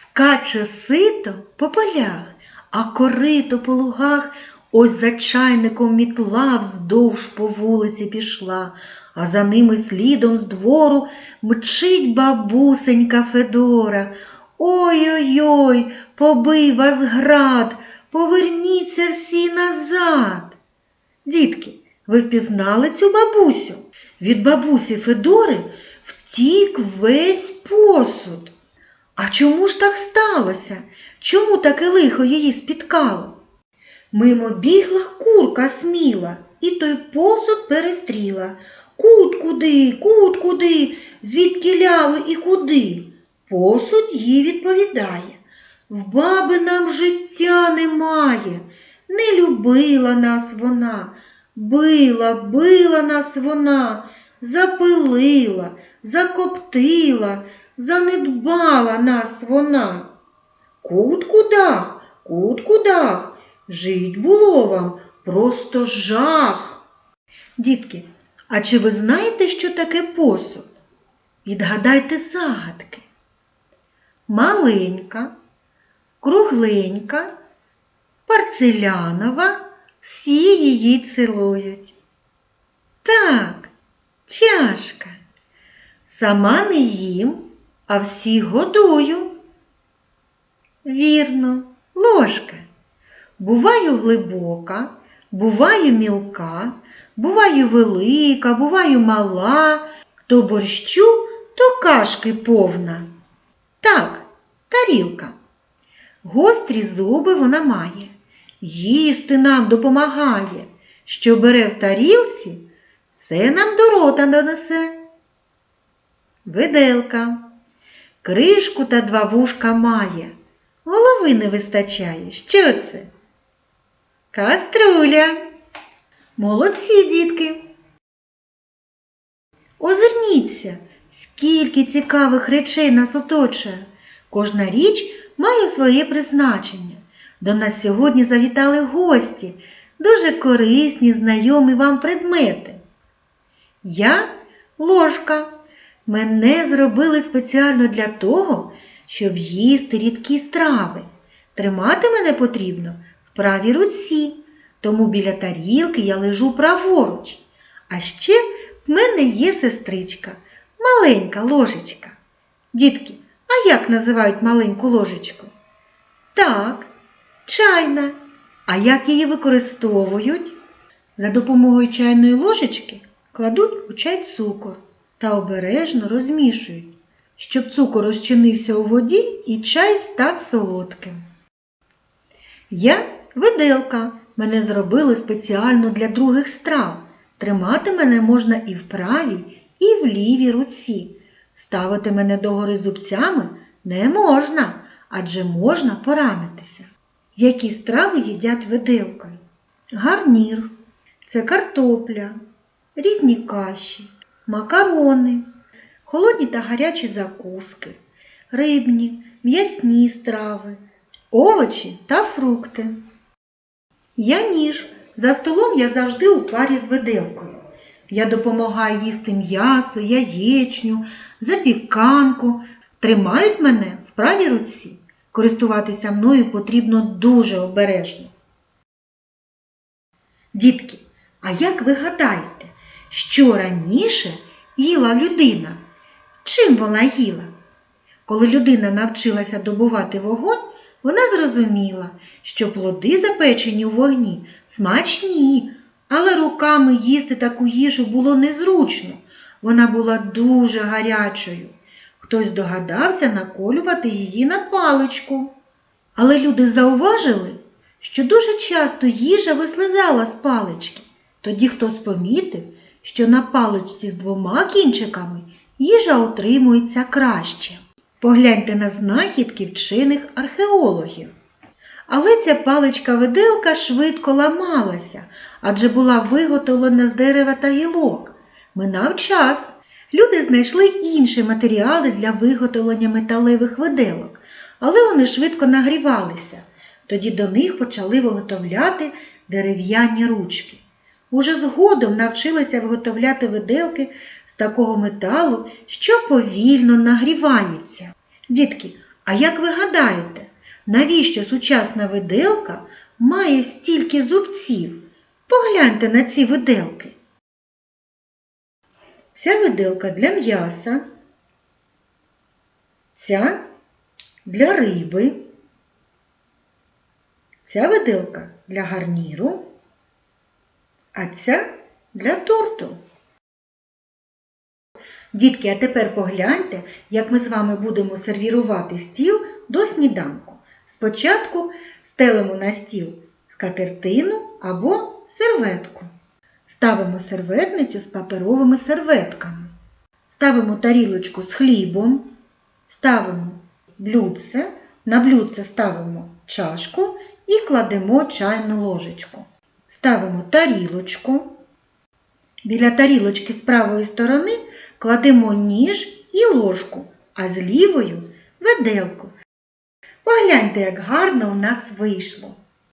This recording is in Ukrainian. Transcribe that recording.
Скаче сито по полях, а корито по лугах, ось за чайником мітла вздовж по вулиці пішла, а за ними слідом з двору мчить бабусенька Федора. Ой-ой-ой, побий вас град, поверніться всі назад. Дітки, ви впізнали цю бабусю? Від бабусі Федори втік весь посуд. А чому ж так сталося? Чому таке лихо її спіткало? Мимо бігла курка сміла, і той посуд перестріла. Кут куди, кут куди, звідки ляви і куди? Посуд їй відповідає. В баби нам життя немає, не любила нас вона, била, била нас вона, запилила, закоптила, занедбала нас вона. Кут кудах, кут кудах, жить було вам просто жах. Дітки, а чи ви знаєте, що таке посуд? Відгадайте загадки. Маленька, кругленька, парцелянова, всі її цілують. Так, чашка. Сама не їм, а всіх годую. Вірно, ложка. Буваю глибока, буваю мілка, буваю велика, буваю мала, то борщу, то кашки повна. Так, тарілка. Гострі зуби вона має, їсти нам допомагає, що бере в тарілці, все нам до рота донесе. Виделка. Кришку та два вушка має. Голови не вистачає. Що це? Каструля. Молодці, дітки. Озирніться, скільки цікавих речей нас оточує. Кожна річ має своє призначення. До нас сьогодні завітали гості, дуже корисні, знайомі вам предмети. Я ложка. Мене зробили спеціально для того, щоб їсти рідкі страви. Тримати мене потрібно в правій руці, тому біля тарілки я лежу праворуч. А ще в мене є сестричка, маленька ложечка. Дітки, а як називають маленьку ложечку? Так, чайна. А як її використовують? За допомогою чайної ложечки кладуть у чай цукор та обережно розмішують, щоб цукор розчинився у воді і чай став солодким. Я виделка. Мене зробили спеціально для других страв. Тримати мене можна і в правій, і в лівій руці. Ставити мене догори зубцями не можна, адже можна поранитися. Які страви їдять виделкою? Гарнір це картопля, різні каші, макарони, холодні та гарячі закуски, рибні, м'ясні страви, овочі та фрукти. Я ніж. За столом я завжди у парі з виделкою. Я допомагаю їсти м'ясо, яєчню, запіканку. Тримають мене в правій руці. Користуватися мною потрібно дуже обережно. Дітки, а як ви гадаєте, що раніше їла людина? Чим вона їла? Коли людина навчилася добувати вогонь, вона зрозуміла, що плоди, запечені у вогні, смачні, але руками їсти таку їжу було незручно. Вона була дуже гарячою. Хтось догадався наколювати її на паличку. Але люди зауважили, що дуже часто їжа вислизала з палички. Тоді хтось помітив, що на паличці з двома кінчиками їжа отримується краще. Погляньте на знахідки вчених археологів. Але ця паличка-виделка швидко ламалася, адже була виготовлена з дерева та гілок. Минав час. Люди знайшли інші матеріали для виготовлення металевих виделок, але вони швидко нагрівалися. Тоді до них почали виготовляти дерев'яні ручки. Уже згодом навчилися виготовляти виделки з такого металу, що повільно нагрівається. Дітки, А як ви гадаєте, навіщо сучасна виделка має стільки зубців? Погляньте на ці виделки. Ця виделка для м'яса, ця для риби, ця виделка для гарніру, а ця для торту. Дітки, а тепер погляньте, як ми з вами будемо сервірувати стіл до сніданку. Спочатку стелимо на стіл скатертину або серветку. Ставимо серветницю з паперовими серветками. Ставимо тарілочку з хлібом, ставимо блюдце, на блюдце ставимо чашку і кладемо чайну ложечку. Ставимо тарілочку. Біля тарілочки з правої сторони кладемо ніж і ложку, а з лівою виделку. Погляньте, як гарно у нас вийшло.